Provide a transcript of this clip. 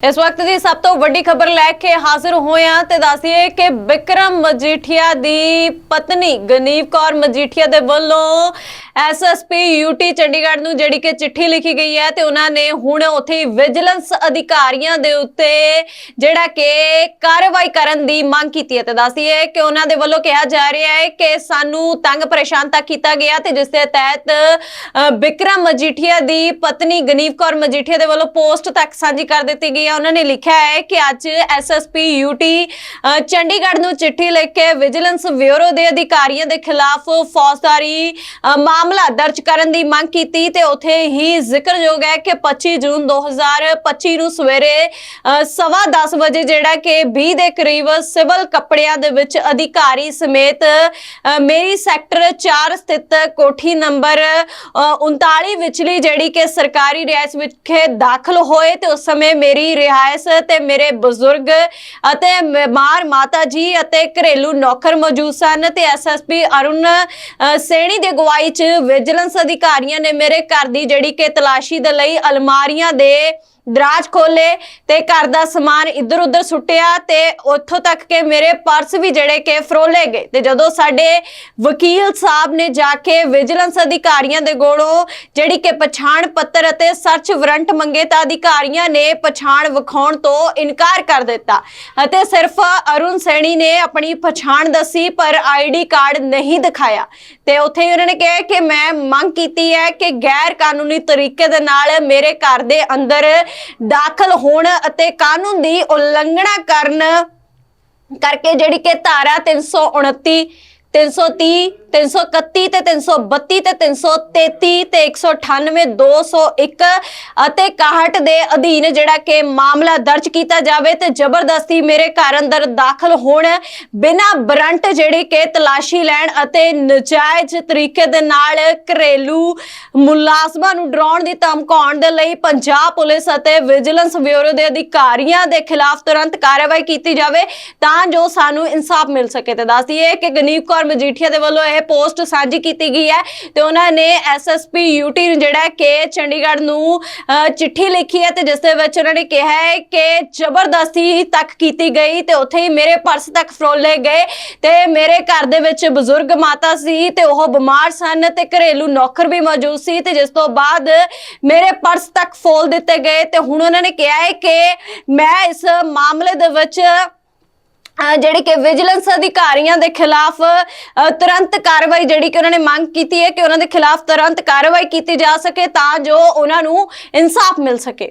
ਇਸ ਵਕਤ ਦੀ ਸਭ ਤੋਂ ਵੱਡੀ ਖਬਰ ਲੈ ਕੇ ਹਾਜ਼ਰ ਹੋਏ ਹਾਂ ਤੇ ਦੱਸੀਏ ਕਿ ਵਿਕਰਮ ਮਜੀਠੀਆ ਦੀ ਪਤਨੀ ਗਨੀਵ ਕੌਰ ਮਜੀਠੀਆ ਦੇ ਵੱਲੋਂ ਐਸਐਸਪੀ ਯੂਟੀ ਚੰਡੀਗੜ੍ਹ ਨੂੰ ਜਿਹੜੀ ਕਿ ਚਿੱਠੀ ਲਿਖੀ ਗਈ ਹੈ ਤੇ ਉਹਨਾਂ ਨੇ ਹੁਣ ਉੱਥੇ ਵਿਜੀਲੈਂਸ ਅਧਿਕਾਰੀਆਂ ਦੇ ਉੱਤੇ ਜਿਹੜਾ ਕਿ ਕਾਰਵਾਈ ਕਰਨ ਦੀ ਮੰਗ ਕੀਤੀ ਹੈ ਤੇ ਦੱਸੀਏ ਕਿ ਉਹਨਾਂ ਦੇ ਵੱਲੋਂ ਕਿਹਾ ਜਾ ਰਿਹਾ ਹੈ ਕਿ ਸਾਨੂੰ ਤੰਗ ਪਰੇਸ਼ਾਨ ਤੱਕ ਕੀਤਾ ਗਿਆ ਤੇ ਜਿਸ ਦੇ ਤਹਿਤ ਅ, ਵਿਕਰਮ ਮਜੀਠੀਆ ਦੀ ਪਤਨੀ ਗਨੀਵ ਕੌਰ ਮਜੀਠੀਆ ਦੇ ਵੱਲੋਂ ਪੋਸਟ ਤੱਕ ਸਾਂਝੀ ਕਰ ਦਿੱਤੀ ਗਈ ਹੈ ਉਹਨਾਂ ਨੇ ਲਿਖਿਆ ਹੈ ਕਿ ਅੱਜ ਐਸਐਸਪੀ ਯੂਟੀ ਚੰਡੀਗੜ੍ਹ ਨੂੰ ਚਿੱਠੀ ਲਿਖ ਕੇ ਵਿਜੀਲੈਂਸ ਬਿਊਰੋ ਦੇ ਅਧਿਕਾਰੀਆਂ ਦੇ ਖਿਲਾਫ ਫੌਜਦਾਰੀ ਮਾਮਲਾ ਦਰਜ ਕਰਨ ਦੀ ਮੰਗ ਕੀਤੀ ਤੇ ਉਥੇ ਹੀ ਜ਼ਿਕਰਯੋਗ ਹੈ ਕਿ 25 ਜੂਨ 2025 ਨੂੰ ਸਵੇਰੇ ਅ, ਸਵਾ 10 ਵਜੇ ਜਿਹੜਾ ਕਿ 20 ਦੇ ਕਰੀਬ ਸਿਵਲ ਕੱਪੜਿਆਂ ਦੇ ਵਿੱਚ ਅਧਿਕਾਰੀ ਸਮੇਤ ਮੇਰੀ ਸੈਕਟਰ 4 ਸਥਿਤ ਕੋਠੀ ਨੰਬਰ ਅ, 39 ਵਿਚਲੀ ਜਿਹੜੀ ਕਿ ਸਰਕਾਰੀ ਰਿਹਾਇਸ਼ ਵਿਖੇ ਦਾਖਲ ਹੋਏ ਤੇ ਉਸ ਸਮੇਂ ਮੇਰੀ ਰਿਹਾਇਸ਼ ਤੇ ਮੇਰੇ ਬਜ਼ੁਰਗ ਅਤੇ ਬਿਮਾਰ ਮਾਤਾ ਜੀ ਅਤੇ ਘਰੇਲੂ ਨੌਕਰ ਮੌਜੂਦ ਸਨ ਤੇ ਐਸਐਸਪੀ ਅਰੁਣ ਸੇਣੀ ਸੈਣੀ ਦੀ ਅਗਵਾਈ ਚ ਵਿਜੀਲੈਂਸ ਅਧਿਕਾਰੀਆਂ ਨੇ ਮੇਰੇ ਘਰ ਦੀ ਜਿਹੜੀ ਕਿ ਤਲਾਸ਼ੀ ਦੇ ਲਈ ਅਲਮਾਰੀਆਂ ਦੇ ਦਰਾਜ ਖੋਲੇ ਤੇ ਘਰ ਦਾ ਸਮਾਨ ਇੱਧਰ ਉੱਧਰ ਸੁੱਟਿਆ ਤੇ ਉੱਥੋਂ ਤੱਕ ਕਿ ਮੇਰੇ ਪਰਸ ਵੀ ਜਿਹੜੇ ਕਿ ਫਰੋਲੇ ਗਏ। ਤੇ ਜਦੋਂ ਸਾਡੇ ਵਕੀਲ ਸਾਹਿਬ ਨੇ ਜਾ ਕੇ ਵਿਜੀਲੈਂਸ ਅਧਿਕਾਰੀਆਂ ਦੇ ਕੋਲੋਂ ਜਿਹੜੀ ਕਿ ਪਛਾਣ ਪੱਤਰ ਅਤੇ ਸਰਚ ਵਾਰੰਟ ਮੰਗੇ ਤਾਂ ਅਧਿਕਾਰੀਆਂ ਨੇ ਪਛਾਣ ਵਿਖਾਉਣ ਤੋਂ ਇਨਕਾਰ ਕਰ ਦਿੱਤਾ ਅਤੇ ਸਿਰਫ ਅਰੁਣ ਸੈਣੀ ਨੇ ਆਪਣੀ ਪਛਾਣ ਦੱਸੀ ਪਰ ਆਈਡੀ ਕਾਰਡ ਨਹੀਂ ਦਿਖਾਇਆ। ਤੇ ਉੱਥੇ ਹੀ ਉਹਨਾਂ ਨੇ ਕਿਹਾ ਕਿ ਮੈਂ ਮੰਗ ਕੀਤੀ ਹੈ ਕਿ ਗੈਰ ਕਾਨੂੰਨੀ ਤਰੀਕੇ ਦੇ ਨਾਲ ਮੇਰੇ ਘਰ ਦੇ ਅੰਦਰ ਦਾਖਲ ਹੋਣ ਅਤੇ ਕਾਨੂੰਨ ਦੀ ਉਲੰਘਣਾ ਕਰਨ ਕਰਕੇ ਜਿਹੜੀ ਕਿ ਧਾਰਾ 329 330 331 ਤੇ 332 ਤੇ 333 ਤੇ 198 201 ਅਤੇ 61 ਦੇ ਅਧੀਨ ਜਿਹੜਾ ਕਿ ਮਾਮਲਾ ਦਰਜ ਕੀਤਾ ਜਾਵੇ ਤੇ ਜ਼ਬਰਦਸਤੀ ਮੇਰੇ ਘਰ ਅੰਦਰ ਦਾਖਲ ਹੋਣ ਬਿਨਾਂ ਬਰੰਟ ਜਿਹੜੀ ਕਿ ਤਲਾਸ਼ੀ ਲੈਣ ਅਤੇ ਨਜਾਇਜ਼ ਤਰੀਕੇ ਦੇ ਨਾਲ ਘਰੇਲੂ ਮੁਲਾਜ਼ਮਾਂ ਨੂੰ ਡਰਾਉਣ ਦੀ ਧਮਕਾਉਣ ਦੇ ਲਈ ਪੰਜਾਬ ਪੁਲਿਸ ਅਤੇ ਵਿਜੀਲੈਂਸ ਬਿਊਰੋ ਦੇ ਅਧਿਕਾਰੀਆਂ ਦੇ ਖਿਲਾਫ ਤੁਰੰਤ ਕਾਰਵਾਈ ਕੀਤੀ ਜਾਵੇ ਤਾਂ ਜੋ ਸਾਨੂੰ ਇਨਸਾਫ ਮਿਲ ਸਕੇ ਤੇ ਦੱਸ ਦਈਏ ਕਿ ਗਨੀਪ ਕੌਰ ਮਜੀਠੀਆ ਦੇ ਵੱਲੋਂ ਇਹ ਪੋਸਟ ਸਾਂਝੀ ਕੀਤੀ ਗਈ ਹੈ ਤੇ ਉਹਨਾਂ ਨੇ ਐਸਐਸਪੀ ਯੂਟੀ ਜਿਹੜਾ ਕਿ ਚੰਡੀਗੜ੍ਹ ਨੂੰ ਚਿੱਠੀ ਲਿਖੀ ਹੈ ਤੇ ਜਿਸ ਦੇ ਵਿੱਚ ਉਹਨਾਂ ਨੇ ਕਿਹਾ ਹੈ ਕਿ ਜ਼ਬਰਦਸਤੀ ਤੱਕ ਕੀਤੀ ਗਈ ਤੇ ਉੱਥੇ ਹੀ ਮੇਰੇ ਪਰਸ ਤੱਕ ਫਰੋਲੇ ਗਏ ਤੇ ਮੇਰੇ ਘਰ ਦੇ ਵਿੱਚ ਬਜ਼ੁਰਗ ਮਾਤਾ ਸੀ ਤੇ ਉਹ ਬਿਮਾਰ ਸਨ ਤੇ ਘਰੇਲੂ ਨੌਕਰ ਵੀ ਮੌਜੂਦ ਸੀ ਤੇ ਜਿਸ ਤੋਂ ਬਾਅਦ ਮੇਰੇ ਪਰਸ ਤੱਕ ਫੋਲ ਦਿੱਤੇ ਗਏ ਤੇ ਹੁਣ ਉਹਨਾਂ ਨੇ ਕਿਹਾ ਹੈ ਕਿ ਮੈਂ ਇਸ ਮਾਮਲੇ ਦੇ ਵਿੱਚ ਜਿਹੜੀ ਕਿ ਵਿਜੀਲੈਂਸ ਅਧਿਕਾਰੀਆਂ ਦੇ ਖਿਲਾਫ ਤੁਰੰਤ ਕਾਰਵਾਈ ਜਿਹੜੀ ਕਿ ਉਹਨਾਂ ਨੇ ਮੰਗ ਕੀਤੀ ਹੈ ਕਿ ਉਹਨਾਂ ਦੇ ਖਿਲਾਫ ਤੁਰੰਤ ਕਾਰਵਾਈ ਕੀਤੀ ਜਾ ਸਕੇ ਤਾਂ ਜੋ ਉਹਨਾਂ ਨੂੰ ਇਨਸਾਫ ਮਿਲ ਸਕੇ।